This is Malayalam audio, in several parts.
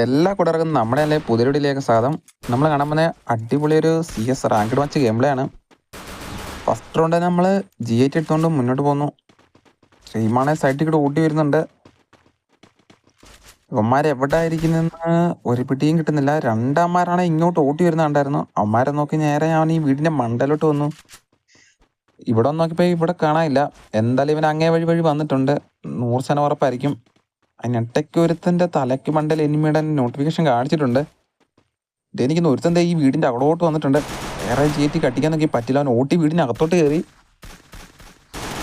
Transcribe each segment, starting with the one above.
എല്ലാ കൂടർക്കും നമ്മുടെ അല്ലെ പുതിയൊടിയിലേക്ക് സ്വാഗതം. നമ്മൾ കാണാൻ അടിപൊളി ഒരു സി എസ് റാങ്ക്ഡ് മാച്ച് ഗെയിമിലാണ് ആണ്. ഫസ്റ്റ് റൗണ്ട് നമ്മൾ ജി എയ്റ്റ് എടുത്തുകൊണ്ട് മുന്നോട്ട് പോകുന്നു ശ്രീമാണെ സൈഡിൽ കൂടെ ഓടി വരുന്നുണ്ട്. ഇവന്മാർ എവിടെ ആയിരിക്കുന്നെന്ന് ഒരു പിടിയും കിട്ടുന്നില്ല. രണ്ടമ്മമാരാണ് ഇങ്ങോട്ട് ഓടി വരുന്നുണ്ടായിരുന്നു അമ്മമാരെ നോക്കി നേരെ ഞാൻ ഈ വീടിന്റെ മണ്ടലോട്ട് വന്നു. ഇവിടെ നോക്കിയപ്പോൾ നോക്കിയപ്പോ ഇവിടെ കാണാനില്ല. എന്തായാലും ഇവൻ അങ്ങേ വഴി വഴി വന്നിട്ടുണ്ട്. നൂറ് ശതമാനം ഉറപ്പായിരിക്കും. അതിനിടയ്ക്ക് ഒരുത്തന്റെ തലയ്ക്ക് മണ്ടൽ എനിമിയുടെ നോട്ടിഫിക്കേഷൻ കാണിച്ചിട്ടുണ്ട്. എനിക്ക് ഒരുത്തന്റെ ഈ വീടിന്റെ അവിടോട്ട് വന്നിട്ടുണ്ട്. വേറെ ചേറ്റി കട്ടിക്കാൻ നോക്കി പറ്റില്ല. അവൻ ഓട്ടി വീടിന്റെ അകത്തോട്ട് കയറി.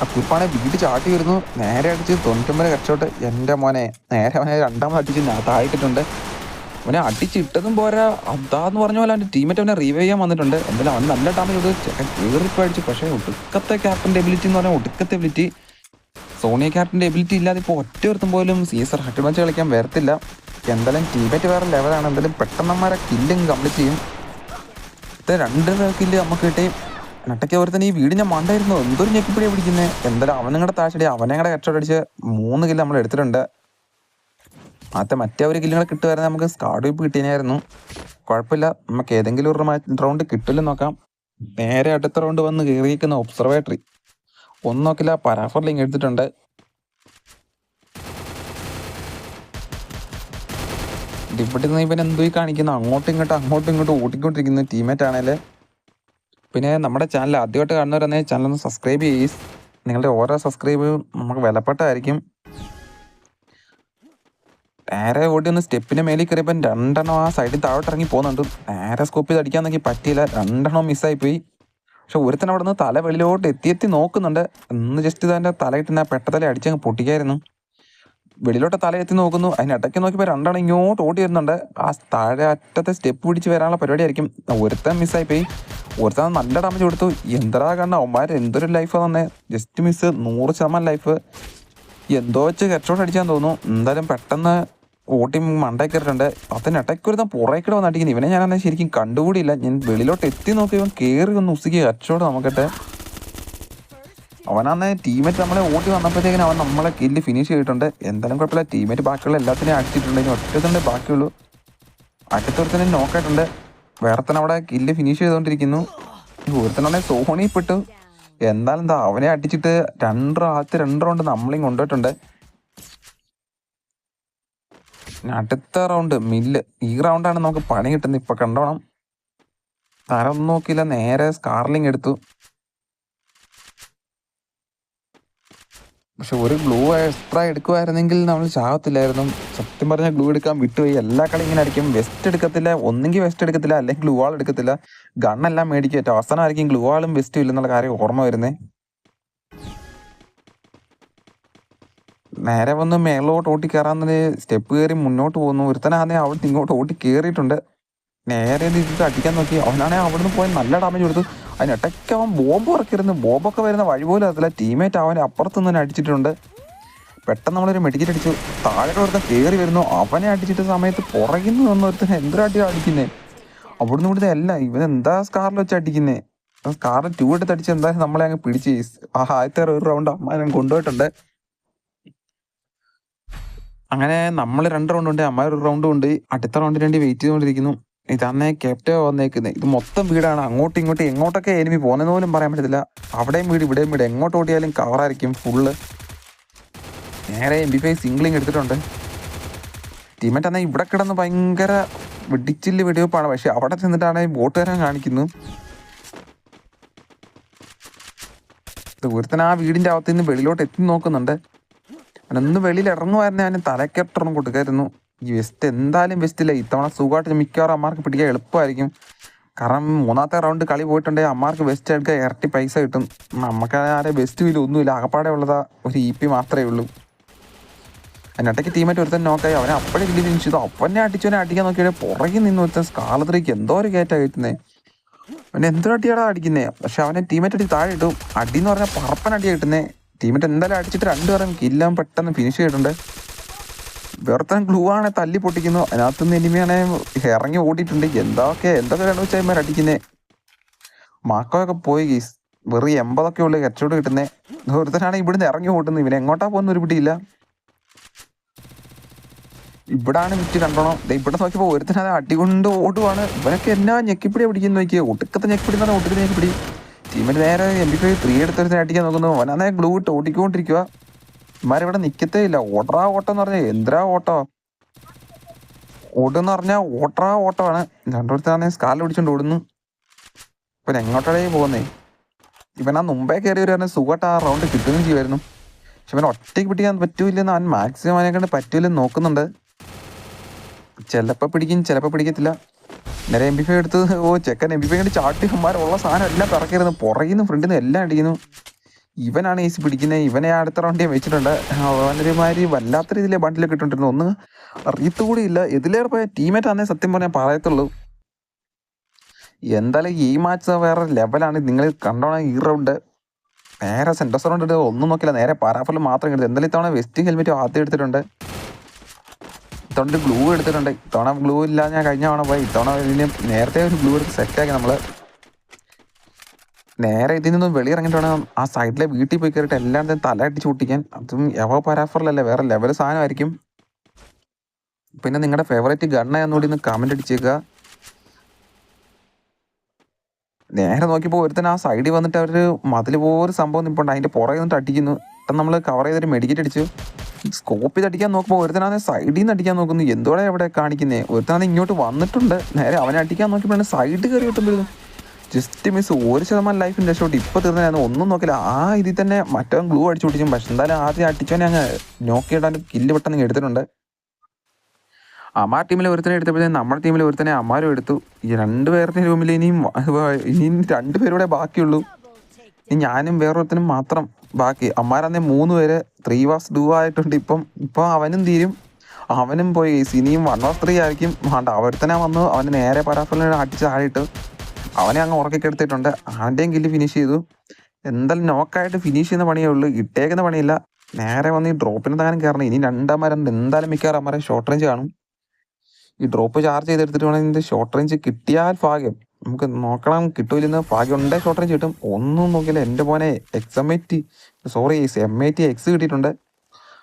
ആ കുറിപ്പാണെ വീട് ചാട്ടി വരുന്നു. നേരെ അടിച്ച് തൊണ്ണൂറ്റൊമ്പത് കച്ചോട്ട്. എന്റെ മോനെ നേരെ അവനെ രണ്ടാമത് അടിച്ച് താഴ്ത്തിട്ടുണ്ട് അവനെ അടിച്ചിട്ടതും പോരാ. അതാന്ന് പറഞ്ഞ പോലെ അവന്റെ ടീമേറ്റ് അവനെ റീവൈവ് ചെയ്യാൻ വന്നിട്ടുണ്ട്. എന്തായാലും അവൻ നല്ല ഡാമേജ് കൊടുത്ത് ചെക്കൻ കയറിപ്പോ അടിച്ചു പക്ഷേ ഒടുക്കത്തെ ക്യാപ്റ്റന്റെ എബിലിറ്റി എന്ന് പറഞ്ഞാൽ ഒടുക്കത്തെ എബിലിറ്റി സോണിയ ക്യാപ്റ്റന്റെ എബിലിറ്റി ഇല്ലാതെ ഇപ്പോൾ ഒറ്റ ഒരുത്തും പോലും സീസർ ഹട്ട് മാച്ച് കളിക്കാൻ വരത്തില്ല. എന്തായാലും ടീമേറ്റ് വേറെ ലെവലാണ് എന്തായാലും പെട്ടെന്ന് അമ്മമാരെ കില്ലും കംപ്ലീറ്റ് ചെയ്യും. ഇത് രണ്ട് കില്ല് നമുക്ക് കിട്ടി. നട്ടയ്ക്ക് ഒരുത്തന്നെ ഈ വീടിന്റെ മണ്ടായിരുന്നു. എന്തൊരു ഞെക്കിപ്പിടിയാണ് പിടിക്കുന്നത് എന്തായാലും അവനും കൂടെ താഴ്ചടി അവനെ കൂടെ കച്ചവടടിച്ച് മൂന്ന് കില്ല് നമ്മൾ എടുത്തിട്ടുണ്ട്. ആദ്യത്തെ മറ്റേ ഒരു കില്ലുകൾ കിട്ടുമായിരുന്നു നമുക്ക് സ്കാഡ് വിപ്പ് കിട്ടിയായിരുന്നു കുഴപ്പമില്ല. നമുക്ക് ഏതെങ്കിലും ഒരു റൗണ്ട് കിട്ടില്ലെന്ന് നോക്കാം. നേരെ അടുത്ത റൗണ്ട് വന്ന് കയറിയിരിക്കുന്ന ഒബ്സർവേറ്ററി ഒന്നും നോക്കില്ല പരാഫർ ലിങ്ക് എടുത്തിട്ടുണ്ട്. ഇവിടെ നിന്ന് ഇവൻ എന്തോ കാണിക്കുന്നു അങ്ങോട്ടും ഇങ്ങോട്ടും അങ്ങോട്ടും ഇങ്ങോട്ടും ഓടിക്കൊണ്ടിരിക്കുന്നു ടീമേറ്റ് ആണേൽ. പിന്നെ നമ്മുടെ ചാനൽ ആദ്യമായിട്ട് കാണുന്നവരെന്നെ ചാനൽ ഒന്ന് സബ്സ്ക്രൈബ് ചെയ്യ്. നിങ്ങളുടെ ഓരോ സബ്സ്ക്രൈബും നമുക്ക് വിലപ്പെട്ടതായിരിക്കും. നേരെ ഓടി ഒന്ന് സ്റ്റെപ്പിന്റെ മേലിൽ കയറിയപ്പോൾ രണ്ടെണ്ണം ആ സൈഡിൽ താഴോട്ട് ഇറങ്ങി പോകുന്നുണ്ട്. നേരെ സ്കോപ്പ് ചെയ്ത് അടിക്കാൻ നോക്കി പറ്റിയില്ല. രണ്ടെണ്ണം മിസ്സായി പോയി. പക്ഷെ ഒരുത്തൻ അവിടെ നിന്ന് തല വെളിയിലോട്ട് എത്തി എത്തി നോക്കുന്നുണ്ട്. ഒന്ന് ജസ്റ്റ് ഇതാന്റെ തല കിട്ടുന്ന പെട്ടതല അടിച്ചങ്ങ് പൊട്ടിക്കായിരുന്നു. വെളിയിലോട്ട് തല എത്തി നോക്കുന്നു. അതിന് ഇടയ്ക്ക് നോക്കിയപ്പോൾ രണ്ടാണ് ഇങ്ങോട്ട് ഓടി വരുന്നുണ്ട്. ആ താഴെ അറ്റത്തെ സ്റ്റെപ്പ് പിടിച്ച് വരാനുള്ള പരിപാടിയായിരിക്കും. ഒരുത്തൻ മിസ്സായി പോയി. ഒരുത്തൻ നല്ല ഡാമേജ് കൊടുത്തു. എന്തരാ കണ്ട? അവന്മാർ എന്തൊരു ലൈഫ് തന്നെ. ജസ്റ്റ് മിസ് നൂറ് ശതമാനം ലൈഫ് എന്തോ വെച്ച് ഹെഡ്ഷോട്ട് അടിച്ചാൽ തോന്നുന്നു. എന്തായാലും പെട്ടെന്ന് ഓട്ടി മണ്ടേ കയറിയിട്ടുണ്ട് അതിനിടയ്ക്ക് ഒരു പുറേക്കിടെ വന്ന് അടിക്കുന്നു ഇവനെ ഞാൻ അന്നേ ശരിക്കും കണ്ടുകൂടിയില്ല. ഞാൻ വെളിയിലോട്ട് എത്തി നോക്കി ഇവൻ കയറി ഒന്ന് ഉസിക്ക് ഹെഡ്ഷോട്ട് നമുക്കിട്ട്. അവനാന്ന് ടീമേറ്റ് നമ്മളെ ഓട്ടി വന്നപ്പോഴത്തേക്കിനും അവൻ നമ്മളെ കില്ല് ഫിനിഷ് ചെയ്തിട്ടുണ്ട്. എന്തായാലും കുഴപ്പമില്ല. ടീമേറ്റ് ബാക്കിയുള്ള എല്ലാത്തിനെയും അടിച്ചിട്ടുണ്ട് ഇനി ഒറ്റത്തന്നെ ബാക്കിയുള്ളൂ. അടുത്തൊരുത്തനെ നോക്കായിട്ടുണ്ട് വേറെ അവിടെ കില്ല് ഫിനിഷ് ചെയ്തുകൊണ്ടിരിക്കുന്നു. ഒരുത്തനാണെ സോണി പെട്ടു. എന്തായാലും എന്താ അവനെ അടിച്ചിട്ട് രണ്ട് ആദ്യത്തെ രണ്ട് റൗണ്ട് നമ്മളിയും കൊണ്ടുപോയിട്ടുണ്ട്. ഇനി അടുത്ത റൗണ്ട് മില്ല് ഈ റൗണ്ടാണ് നമുക്ക് പണി കിട്ടുന്നത്. ഇപ്പൊ കണ്ടോണം. തരം നോക്കിയില്ല. നേരെ സ്കാർലിംഗ് എടുത്തു. പക്ഷെ ഒരു ഗ്ലൂ എക്സ്ട്രാ എടുക്കുമായിരുന്നെങ്കിൽ നമ്മൾ ചാകത്തില്ലായിരുന്നു. സത്യം പറഞ്ഞാൽ ഗ്ലൂ എടുക്കാൻ വിട്ടുപോയി. എല്ലാ കളി ഇങ്ങനെ അടിക്കും. വെസ്റ്റ് എടുക്കത്തില്ല. ഒന്നെങ്കിൽ വെസ്റ്റ് എടുക്കത്തില്ല. അല്ലെങ്കിൽ ഗ്ലൂ ആൾ എടുക്കത്തില്ല. ഗണ്ണെല്ലാം മേടിക്കും. ഏറ്റവും അവസാനമായിരിക്കും ഗ്ലൂ ആളും വെസ്റ്റും ഇല്ലെന്നുള്ള കാര്യം ഓർമ്മ വരുന്നേ. നേരെ വന്ന് മേളിലോട്ട് ഓട്ടി കയറാൻ സ്റ്റെപ്പ് കയറി മുന്നോട്ട് പോകുന്നു. ഒരുത്തനാന്നെ അവിടുന്ന് ഇങ്ങോട്ട് ഓട്ടി കയറിയിട്ടുണ്ട് നേരെ ഇത് അടിക്കാൻ നോക്കി. അവനാണെങ്കിൽ അവിടുന്ന് പോയി നല്ല ഡാമേജ് കൊടുത്തു അതിനിടയ്ക്ക് അവൻ ബോംബ് ഇറക്കിയിരുന്നു. ബോംബൊക്കെ വരുന്ന വഴി പോലും അതില്ല ടീമേറ്റ് അവനെ അപ്പുറത്ത് നിന്ന് അടിച്ചിട്ടുണ്ട്. പെട്ടെന്ന് നമ്മളൊരു മെഡിക്കറ്റ് അടിച്ചു. താഴെ ഒരുത്തൻ കയറി വരുന്നു. അവനെ അടിച്ചിട്ട് സമയത്ത് പുറകിന്ന് നിന്ന് ഒരുത്തൻ എന്തൊരടി അടിക്കുന്നേ? അവിടുന്ന് ഇവിടുത്തെ അല്ല ഇവൻ എന്താ സ്കാറിൽ വെച്ച് അടിക്കുന്നേ? സ്കാറിൽ ടൂ എടുത്ത് അടിച്ച് എന്തായാലും നമ്മളെ അങ്ങ് പിടിച്ച് ആ ആദ്യത്തെ ഒരു റൗണ്ട് അമ്മ കൊണ്ടുപോയിട്ടുണ്ട്. അങ്ങനെ നമ്മൾ രണ്ട് റൗണ്ട് ഉണ്ട് അമ്മ ഒരു റൗണ്ട് ഉണ്ട് അടുത്ത റൗണ്ടിന് വേണ്ടി വെയിറ്റ് ചെയ്തുകൊണ്ടിരിക്കുന്നു. ഇതന്നെ ക്യാപ്റ്റൻ വന്നേക്കുന്നത് ഇത് മൊത്തം വീടാണ്. അങ്ങോട്ടും ഇങ്ങോട്ടും എങ്ങോട്ടൊക്കെ എനിമി പോകുന്നതെന്ന് പോലും പറയാൻ പറ്റത്തില്ല. അവിടെയും വീട് ഇവിടെയും വീട്. എങ്ങോട്ട് ഓടിയാലും കവറായിരിക്കും ഫുള്ള് നേരെ എം ബി ഫൈവ് സിംഗിളിങ് എടുത്തിട്ടുണ്ട്. ടീമേറ്റ് എന്നാൽ ഇവിടെ കിടന്ന് ഭയങ്കര വെടിച്ചില്ല് വെടിവെപ്പാണ്. പക്ഷെ അവിടെ ചെന്നിട്ടാണ് ബോട്ട് വരാൻ കാണിക്കുന്നു. ദൂരത്തിന് ആ വീടിന്റെ അകത്ത് നിന്ന് വെളിയിലോട്ട് എത്തി നോക്കുന്നുണ്ട്. അവനൊന്ന് വെളിയിൽ ഇറങ്ങുമായിരുന്നു ഞാൻ തലക്കെട്ടൊന്നും കൊടുക്കായിരുന്നു. ഈ വെസ്റ്റ് എന്തായാലും വെസ്റ്റില്ല ഇത്തവണ സുഖമായിട്ട് മിക്കവാറും അമ്മാർക്ക് പിടിക്കാൻ എളുപ്പമായിരിക്കും. കാരണം മൂന്നാമത്തെ റൗണ്ട് കളി പോയിട്ടുണ്ടെങ്കിൽ അമ്മാർക്ക് വെസ്റ്റ് എടുക്കാൻ ഇരട്ടി പൈസ കിട്ടും. നമുക്ക് ആരെ വെസ്റ്റ് വീൽ ഒന്നുമില്ല. ആകപ്പാടെ ഉള്ളതാ ഒരു ഇ പി മാത്രമേ ഉള്ളൂ. അതിനിടയ്ക്ക് ടീമായിട്ട് ഒരുത്തൻ നോക്കായി അവനെ അപ്പോഴേ ഫിനിഷ് ചെയ്തു. അവനെ അടിച്ചവനെ അടിക്കാൻ നോക്കിയാൽ പുറകിൽ നിന്ന് ഒരുത്തൻ സ്കാലത്തിലേക്ക് എന്തോ ഒരു കയറ്റാ കയറ്റുന്നേ അവനെ അടിയാടാ അടിക്കുന്നേ. പക്ഷെ അവനെ ടീമേറ്റ് അടി താഴെ ഇട്ടു. അടി എന്ന് പറഞ്ഞാൽ പറപ്പൻ അടിയാണ് കിട്ടുന്നേ. ടീമേറ്റ് എന്തായാലും അടിച്ചിട്ട് രണ്ടുപേരും കില്ലാൻ പെട്ടെന്ന് ഫിനിഷ് ചെയ്തിട്ടുണ്ട്. വേർത്തൻ ഗ്ലൂ ആണെ തല്ലി പൊട്ടിക്കുന്നു. അതിനകത്ത് നിന്ന് എനിമിയാണെ ഇറങ്ങി ഓടിയിട്ടുണ്ട്. എന്തൊക്കെ എന്തൊക്കെ രണ്ടു വെച്ചാൽ അടിക്കുന്നത് മാക്കോയൊക്കെ പോയി ഗീസ് വെറി എൺപതൊക്കെ ഉള്ളു കച്ചവടം കിട്ടുന്നത് ഒരുത്തനാണ് ഇവിടുന്ന് ഇറങ്ങി ഓട്ടുന്നത്. ഇവനെ എങ്ങോട്ടാ പോകുന്ന ഒരു പിടിയില്ല. ഇവിടാണ് മിറ്റ് കണ്ടോണം. ഇവിടെ നോക്കിയപ്പോൾ ഒരുത്തനത് അടികൊണ്ട് ഓടുവാണ്. ഇവനൊക്കെ എന്നാ ഞെക്കിപ്പിടി പിടിക്കുന്നു നോക്കിയ. ഒടുക്കത്തെ ഞെക്കിപ്പിടി എന്ന് പറഞ്ഞാൽ ഞെക്കിപ്പിടി. ടീമിന് നേരെ എം ബി ഫൈവ് ത്രീ എടുത്തൊരു അടിക്കാൻ നോക്കുന്നു. അവനാന്നെ ഗ്ലൂ ഇട്ട് ഓടിക്കൊണ്ടിരിക്കുക ഇമാരിവിടെ നിക്കത്തേ ഇല്ല. ഓട്ടറാ ഓട്ടം എന്ന് പറഞ്ഞാൽ എന്തിനാ ഓട്ടോ? ഓടുന്ന് പറഞ്ഞാൽ ഓട്ടറാ ഓട്ടമാണ്. രണ്ടിടത്താന്നെ സ്കാലിൽ പിടിച്ചോണ്ട് ഓടുന്നു. ഇവൻ എങ്ങോട്ടാടേ പോകുന്നേ? ഇവൻ ആ മുമ്പേ കയറി ഒരു സുഖമായിട്ട് ആ റൗണ്ട് കിട്ടുകയും ചെയ്യുമായിരുന്നു പക്ഷെ ഇവൻ ഒറ്റയ്ക്ക് പിടിക്കാൻ പറ്റൂലെന്ന് അവൻ മാക്സിമം അവനെ കണ്ട് പറ്റൂലെന്ന് നോക്കുന്നുണ്ട്. ചിലപ്പോൾ പിടിക്കും ചിലപ്പോൾ പിടിക്കത്തില്ല. നേരെ എം ബി ഫൈ എടുത്ത് ഓ ചെക്കൻ എം ബി ഫൈ കണ്ട് ചാട്ടി ഉള്ള സാധനം എല്ലാം നിന്ന് ഫ്രണ്ടിൽ നിന്ന് എല്ലാം അടിക്കുന്നു. ഇവനാണ് ഈസി പിടിക്കുന്നത് ഇവനെ അടുത്ത റൗണ്ട് ഞാൻ വെച്ചിട്ടുണ്ട്. അവനൊരുമാതിരി വല്ലാത്ത രീതിയിലെ ബണ്ടിലൊക്കെ ഇട്ടുകൊണ്ടിരുന്നു. ഒന്ന് അറിയത്തുകൂടി ഇല്ല. എതിലേറെ പോയ ടീമേറ്റ് ആണേ സത്യം പറഞ്ഞാൽ പറയത്തുള്ളൂ. എന്തായാലും ഈ മാച്ച് വേറെ ലെവലാണ് നിങ്ങൾ കണ്ടോണം ഈ റൗണ്ട് നേരെ സെന്റർ റൗണ്ട് ഒന്നും നോക്കില്ല. നേരെ പാരാഫിൽ മാത്രം കിട്ടുന്നത് എന്തായാലും ഇത്തവണ വെസ്റ്റിംഗ് ഹെൽമെറ്റ് ആദ്യം എടുത്തിട്ടുണ്ട്. ഇത്തവണ ഒരു ഗ്ലൂ എടുത്തിട്ടുണ്ട്. ഇത്തവണ ഗ്ലൂ ഇല്ല ഞാൻ കഴിഞ്ഞ തവണ പോയി. ഇത്തവണ ഇതിന് നേരത്തെ ഒരു ഗ്ലൂ എടുത്ത് സെറ്റ് ആക്കി നമ്മൾ നേരെ ഇതിൽ നിന്നും വെളിയിറങ്ങിയിട്ടാണ് ആ സൈഡിലെ വീട്ടിൽ പോയി കയറിയിട്ട് എല്ലായിടത്തും തല അടിച്ച് പൊട്ടിക്കാൻ. അതും എവോ പരാഫറിലല്ലേ വേറെ ലെവൽ സാധനമായിരിക്കും. പിന്നെ നിങ്ങളുടെ ഫേവറേറ്റ് ഗണ്ണ എന്നുകൂടി ഒന്ന് കമന്റ് അടിച്ചേക്കുക. നേരെ നോക്കിയപ്പോൾ ഒരുത്തൻ ആ സൈഡിൽ വന്നിട്ട് അവർ മതിൽ പോലൊരു സംഭവം നിൽപ്പുണ്ട് അതിന്റെ പുറകെ നിന്നിട്ട് അടിക്കുന്നു. ഇപ്പം നമ്മൾ കവർ ചെയ്തിട്ട് മെഡിക്കറ്റ് അടിച്ചു സ്കോപ്പ് അടിക്കാൻ നോക്കുമ്പോൾ ഒരുത്തനാണ് സൈഡിൽ നിന്ന് അടിക്കാൻ നോക്കുന്നു. എന്തോടെ അവിടെ കാണിക്കുന്നേ? ഒരുത്തനാണ് ഇങ്ങോട്ട് വന്നിട്ടുണ്ട്. നേരെ അവനെ അടിക്കാൻ നോക്കിയപ്പോഴാണ് സൈഡ് കയറി കിട്ടുമ്പോഴും ജസ്റ്റ് മിസ് ഒരു ശതമാനം ലൈഫിൻ രക്ഷപ്പെട്ട് ഇപ്പോൾ തീർന്നായിരുന്നു ഒന്നും നോക്കില്ല. ആ ഇതിൽ തന്നെ മറ്റവൻ ഗ്ലൂ അടിച്ചു പിടിച്ചും പക്ഷെ എന്തായാലും ആദ്യം അടിച്ചവനെ അങ്ങ് ഇടാനും കില്ല് പെട്ടെന്ന് എടുത്തിട്ടുണ്ട്. അമാർ ടീമിലെ ഒരുത്തനെ എടുത്തപ്പോഴത്തേക്കും നമ്മുടെ ടീമിലെ ഒരുത്തനെ അമാരും എടുത്തു. ഈ രണ്ട് പേരുടെ റൂമിൽ ഇനിയും ഇനിയും രണ്ടുപേരുടെ ബാക്കിയുള്ളൂ. ഇനി ഞാനും വേറൊരുത്തനും മാത്രം ബാക്കി അമ്മാരന്നെ മൂന്ന് പേര് ത്രീ വാസ് ഡൂ ആയിട്ടുണ്ട്. ഇപ്പം ഇപ്പം അവനും തീരും. അവനും പോയി. ഇനിയും വൺ വാസ് ത്രീ ആയിരിക്കും. വേണ്ട തന്നെ വന്നു. അവന് നേരെ പരാഫലിനെ അടിച്ച് ആടിയിട്ട് അവനെ അങ്ങ് ഉറക്കിക്കെടുത്തിട്ടുണ്ട് ആന്റെയും കില്ല് ഫിനിഷ് ചെയ്തു. എന്തായാലും നോക്കായിട്ട് ഫിനിഷ് ചെയ്യുന്ന പണിയേ ഉള്ളൂ. ഇട്ടേക്കുന്ന പണിയില്ല. നേരെ വന്ന് ഈ ഡ്രോപ്പിന് താനും കയറണം ഇനി രണ്ടാമരം എന്തായാലും മിക്കവാറും അമ്മരെ ഷോർട്ട് റേഞ്ച് കാണും. ഈ ഡ്രോപ്പ് ചാർജ് ചെയ്തെടുത്തിട്ട് വേണം ഇതിന്റെ ഷോർട്ട് റേഞ്ച് കിട്ടിയാൽ ഭാഗ്യം. നമുക്ക് നോക്കണം. കിട്ടൂലെന്ന് ഭാഗ്യം ഷോർട്ടേജ് കിട്ടും. ഒന്നും നോക്കില്ല എന്റെ മോനെ I T sorry M T X കിട്ടിയിട്ടുണ്ട്.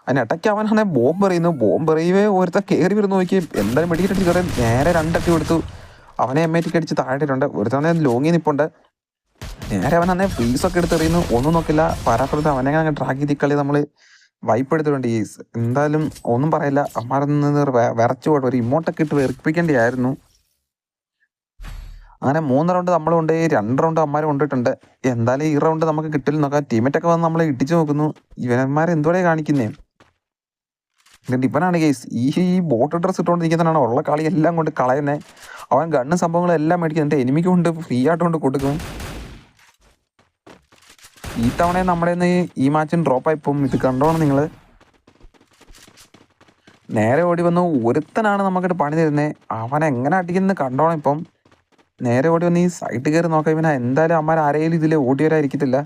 അതിന് അറ്റാക്ക് അവനാണെ ബോംബ് എറിയുന്നു ബോംബ് എറിയവേ ഒരുത്ത കയറി വരുന്നു നോക്കി എന്തായാലും മെഡിക്കറ്റ് കയറി നേരെ രണ്ടട്ടി കൊടുത്തു. അവനെ എം ടിക്ക് അടിച്ച് താഴെയിട്ടുണ്ട് ഒരുത്തവണ ലോങ്ങി നിപ്പുണ്ട്. നേരെ അവനെ ഫ്രീസൊക്കെ എടുത്ത് എറിയുന്നു. ഒന്നും നോക്കില്ല പരാപ്പുറത്ത് അവനെ അങ്ങനെ ട്രാക്ക് ചെയ്ത് കളി നമ്മൾ വൈപ്പ് എടുത്തിട്ടുണ്ട്. ഈ എന്തായാലും ഒന്നും പറയില്ല. അമ്മാരെന്ന് വിറച്ചു പോട്ടെ ഒരു ഇമോട്ടൊക്കെ ഇട്ട് വെറുപ്പിക്കേണ്ടിയായിരുന്നു. അങ്ങനെ മൂന്ന് റൗണ്ട് നമ്മൾ കൊണ്ട് രണ്ട് റൗണ്ട് അമ്മാർ കൊണ്ടിട്ടുണ്ട്. എന്തായാലും ഈ റൗണ്ട് നമുക്ക് കിട്ടില്ല നോക്കാം ടീമേറ്റൊക്കെ വന്ന് നമ്മളെ ഇട്ടിച്ച് നോക്കുന്നു. ഇവന്മാരെ എന്തോടെ കാണിക്കുന്നേ? എന്നിട്ട് ഇവനാണ് കേസ് ഈ ഈ ബോട്ട് ഡ്രസ് ഇട്ടുകൊണ്ടിരിക്കുന്നതാണ് ഉള്ള കളി എല്ലാം കൊണ്ട് കളയുന്നത് അവൻ ഗണ്ണും സംഭവങ്ങളും എല്ലാം മേടിക്കുന്നുണ്ട് എനിമിക്ക് കൊണ്ട് ഫ്രീ ആയിട്ട് കൊണ്ട് കൊടുക്കും. ഈ തവണ നമ്മുടെ ഈ മാച്ചും ഡ്രോപ്പ് പോകും ഇത് കണ്ടോണം നിങ്ങൾ നേരെ ഓടി വന്നു ഒരുത്തനാണ് നമുക്കിട്ട് പണി തരുന്നത് അവൻ എങ്ങനെ അടിക്കുന്നത് കണ്ടോണം ഇപ്പം. നേരെ ഓടി വന്ന് ഈ സൈഡ് കയറി നോക്കാം ഇവനെ എന്തായാലും അമ്മാർ ആരെയും ഇതിൽ ഓടി വരാതിരിക്കത്തില്ല.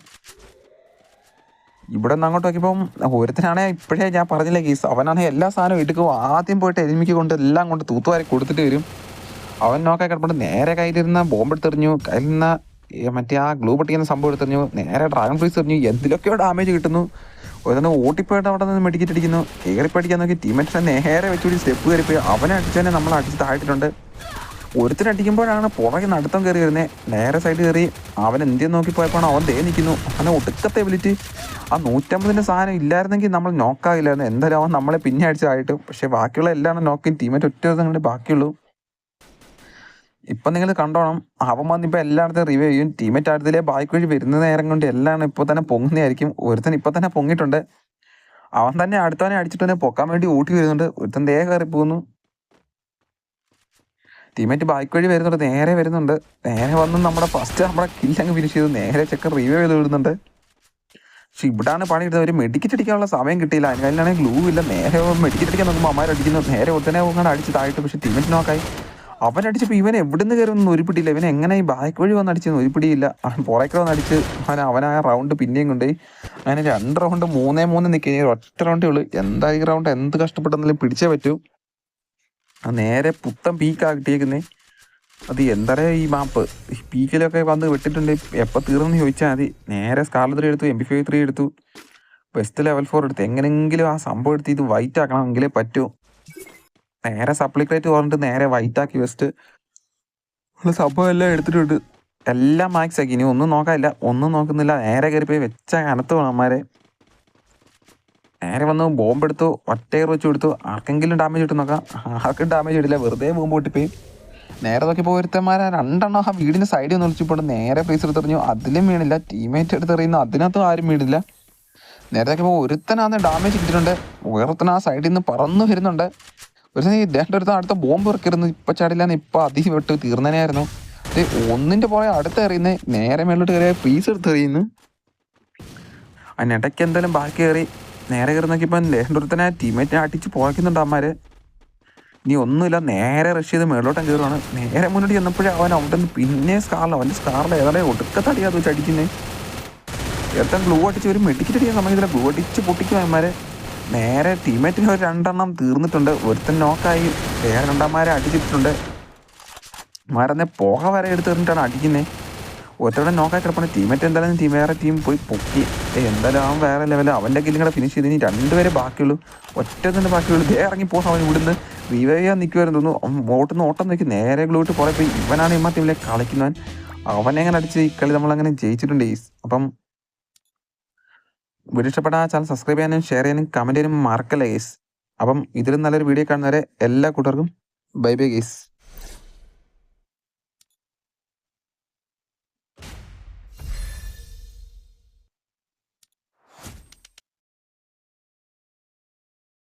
ഇവിടെ നിന്ന് അങ്ങോട്ട് നോക്കിയപ്പം ഒരുത്തനാണെ ഇപ്പോഴേ ഞാൻ പറഞ്ഞില്ല കേസ് അവനാണെങ്കിൽ എല്ലാ സാധനവും എടുക്കും. ആദ്യം പോയിട്ട് എലിമിക്ക് കൊണ്ട് എല്ലാം കൊണ്ട് തൂത്തുവാരി കൊടുത്തിട്ട് വരും. അവൻ നോക്കാൻ കിടപ്പുണ്ട്. നേരെ കയ്യിലിരുന്ന ബോംബ് എടുത്തെറിഞ്ഞു. കയ്യിലിരുന്ന മറ്റേ ആ ഗ്ലൂ പൊട്ടിക്കുന്ന സംഭവം എടുത്തെറിഞ്ഞു. നേരെ ഡ്രാഗൺ ഫ്രീസ് എറിഞ്ഞു. എന്തിലൊക്കെയോ ഡാമേജ് കിട്ടുന്നു. ഒരുത്തന്നെ ഓട്ടിപ്പോയിട്ട് അവിടെ നിന്ന് മെഡിക്കറ്റ് അടിക്കുന്നു കയറി പഠിക്കാൻ നോക്കി ടീമേറ്റ്സിനെ നേരെ വെച്ചുകൂടി സ്റ്റെപ്പ് കയറിപ്പോയി. അവനെ അടിച്ചതിനെ നമ്മൾ അടിച്ച് താഴ്ത്തിട്ടുണ്ട് ഒരുത്തൻ അടിക്കുമ്പോഴാണ് പുറകെ നടത്തം കയറി വരുന്നത് നേരെ സൈഡ് കയറി അവൻ എന്തിനു നോക്കി പോയപ്പോഴാണ് അവൻ ദേ നിൽക്കുന്നു. അവനെ ഒടുക്കത്തെ എബിലിറ്റി ആ നൂറ്റമ്പതിന്റെ സാധനം ഇല്ലായിരുന്നെങ്കിൽ നമ്മൾ നോക്കാകില്ലായിരുന്നു എന്തായാലും അവൻ നമ്മളെ പിന്നെ അടിച്ചതായിട്ട്. പക്ഷേ ബാക്കിയുള്ള എല്ലാം നോക്കി ടീമേറ്റ് ഒറ്റ ബാക്കിയുള്ളൂ. ഇപ്പം നിങ്ങൾ കണ്ടോണം. അവൻ വന്നിപ്പോൾ എല്ലായിടത്തും റിവ്യൂ ചെയ്യും. ടീമേറ്റ് അടുത്തിലെ ബാക്ക് വഴി വരുന്ന നേരം കൊണ്ട് എല്ലാം ഇപ്പോൾ തന്നെ പൊങ്ങുന്നതായിരിക്കും. ഒരുത്തൻ ഇപ്പം തന്നെ പൊങ്ങിയിട്ടുണ്ട്. അവൻ തന്നെ അടുത്തവനെ അടിച്ചിട്ട് തന്നെ പൊക്കാൻ വേണ്ടി ഊട്ടി വരുന്നുണ്ട്. ഒരുത്തൻ ദേഹം കയറി പോകുന്നു ടീമേറ്റ് ബാക്ക് വഴി വരുന്നുണ്ട്. നേരെ വരുന്നുണ്ട്. നേരെ വന്ന് നമ്മുടെ ഫസ്റ്റ് നമ്മുടെ കില്ലങ്ങ് ഫിനിഷ് ചെയ്ത്. നേരെ ചെക്കൻ റിവ്യൂ ചെയ്ത് വിടുന്നുണ്ട്. പക്ഷെ ഇവിടാണ് പണി എടുത്തത് ഒരു മെഡിക്കറ്റ് അടിക്കാനുള്ള സമയം കിട്ടിയില്ല. അതിനാണെങ്കിൽ ഗ്ലൂ ഇല്ല. നേരെ മെഡിക്കറ്റ് അടിക്കാൻ നോക്കുമ്പോൾ അമ്മാർ അടിക്കുന്നു. നേരെ ഒത്തനെ അങ്ങനെ അടിച്ച് താഴ്ത്തു പക്ഷെ ടീമേറ്റ് നോക്കായി അവൻ അടിച്ചപ്പോൾ ഇവൻ എവിടുന്ന് കയറി ഒന്നും ഒരു പിടിയില്ല ഇവൻ എങ്ങനെ ഈ ബാക്ക് വഴി വന്ന് അടിച്ചെന്ന് ഒരു പിടിയില്ല അവൻ പുറകെ വന്ന് അടിച്ച് അവൻ അവനായ റൗണ്ട് പിന്നെയും കൊണ്ടുപോയി. അങ്ങനെ രണ്ട് റൗണ്ട് മൂന്നേ മൂന്ന് നിൽക്കുക ഒറ്റ റൗണ്ടേ ഉള്ളൂ. എന്താ ഈ റൗണ്ട് എന്ത് കഷ്ടപ്പെട്ടെന്നാലും പിടിച്ചേ പറ്റൂ. നേരെ പുത്തൻ പീക്കാ കിട്ടിയേക്കുന്നേ. അത് എന്താ ഈ മാപ്പ് പീക്കിലൊക്കെ വന്ന് വിട്ടിട്ടുണ്ട്. എപ്പോൾ തീർന്നു ചോദിച്ചാൽ മതി. നേരെ സ്കാർല ത്രീ എടുത്തു എം ബി ഫൈവ് ത്രീ എടുത്തു. ബെസ്റ്റ് ലെവൽ ഫോർ എടുത്തു. എങ്ങനെങ്കിലും ആ സംഭവം എടുത്ത് ഇത് വൈറ്റ് ആക്കണമെങ്കിലേ പറ്റൂ. നേരെ സപ്ലിക്കേറ്റ് പറഞ്ഞിട്ട് നേരെ വൈറ്റ് ആക്കി വെസ്റ്റ് ഉള്ള സംഭവം എല്ലാം എടുത്തിട്ടുണ്ട്. എല്ലാം മാക്സ് ആക്കി. ഇനി ഒന്നും നോക്കാനില്ല. ഒന്നും നോക്കുന്നില്ല. നേരെ കയറി പോയി വെച്ച കനത്ത് വേണന്മാരെ നേരെ വന്ന് ബോംബ് എടുത്തു ഒറ്റയർ വെച്ച് കൊടുത്തു. ആർക്കെങ്കിലും ഡാമേജ് കിട്ടും നോക്കാം. ആർക്കും ഡാമേജ് കിട്ടില്ല. വെറുതെ ബോംബ് പൊട്ടിപ്പോയി. നേരെ നോക്കിയപ്പോൾ ഒരുത്തന്മാരെ രണ്ടെണ്ണം ആ വീടിന്റെ സൈഡിൽ നിന്ന് വിളിച്ചപ്പോൾ നേരെ പ്ലേസ് എടുത്തെറിഞ്ഞു. അതിലും വീണില്ല. ടീമേറ്റ് എടുത്തെറിയുന്നു. അതിനകത്തും ആരും വീണില്ല. നേരെ നോക്കിയപ്പോൾ ഒരുത്തനാന്ന് ഡാമേജ് കിട്ടിയിട്ടുണ്ട്. വേറൊരുത്തൻ ആ സൈഡിൽ നിന്ന് പറന്നു വരുന്നുണ്ട്. ഒരു രണ്ട് ഒരുത്തൻ അടുത്ത ബോംബ് ഇറക്കിയിരുന്നു. ഇപ്പം ചാടില്ലാന്ന് ഇപ്പം അതി വിട്ട്. തീർന്നനായിരുന്നു ഒന്നിന്റെ പുറകെ അടുത്ത് എറിയുന്നത് നേരെ മേളിലോട്ട് കയറിയ പ്ലീസ് എടുത്തെറിയുന്നു. അതിനിടയ്ക്ക് എന്തായാലും ബാക്കി കയറി. നേരെ കയറി നോക്കിയപ്പോൾ ലേണ്ടൊരുത്തനെ ടീമേറ്റ് അടിച്ച് പോയക്കുന്നുണ്ട് അമ്മമാര് നീ ഒന്നുമില്ല നേരെ റഷ് ചെയ്ത് മേളോട്ടം കയറുവാണ്. നേരെ മുന്നോട്ട് ചെന്നപ്പോഴേ അവൻ അവിടെ നിന്ന് പിന്നെ സ്കാറിൽ അവന്റെ സ്കാറിൽ ഏതാണ്ട് ഒടുക്കത്തടിയാത് വെച്ച് അടിക്കുന്നത് എത്താൻ ഗ്ലൂ അടിച്ച് ഒരു മെഡിക്കറ്റ് അടിക്കാൻ സമയത്തില്ല ഗ്ലൂ അടിച്ച് പൊട്ടിക്കും അവന്മാരെ. നേരെ ടീമേറ്റിന് ഒരു രണ്ടെണ്ണം തീർന്നിട്ടുണ്ട്. ഒരുത്തൻ നോക്കായി വേറെ രണ്ടാമാരെ അടിച്ചിട്ടുണ്ട്. മറന്നെ പുക വരെ എടുത്തിട്ടാണ് അടിക്കുന്നത് ഒറ്റയുടെ നോക്കാൻ കിടപ്പുണ്ട്. ടീമേറ്റ് എന്തായാലും ടീം വേറെ ടീം പോയി പൊക്കി. എന്തായാലും അവൻ വേറെ ലെവൽ അവന്റെ കില്ലും കൂടെ ഫിനിഷ് ചെയ്ത് ഇനി രണ്ടുപേരെ ബാക്കിയുള്ളൂ. ഒറ്റ തന്നെ ബാക്കിയുള്ളൂ. ദേ ഇറങ്ങി പോകും അവൻ ഇവിടുന്ന്. റിവൈവ് ചെയ്യാൻ നിൽക്കുമായിരുന്നു തോന്നുന്നു ഓട്ടുന്ന ഓട്ടം നോക്കി നേരെ ഗ്ലൂട്ട് കുറേ പോയി. ഇവനാണ് ഇമ്മ ടീമിലെ കളിക്കുന്നവൻ. അവനെങ്ങനെ അടിച്ച് ഈ കളി നമ്മളങ്ങനെ ജയിച്ചിട്ടുണ്ട് ഈസ് അപ്പം വീഡിയോ ഇഷ്ടപ്പെട്ട ചാനൽ സബ്സ്ക്രൈബ് ചെയ്യാനും ഷെയർ ചെയ്യാനും കമന്റ് ചെയ്യാനും മറക്കല്ല ഗേസ് അപ്പം ഇതിലും നല്ലൊരു വീഡിയോ കാണുന്നവരെ എല്ലാ കൂട്ടർക്കും ബൈ ബൈ ഗേസ്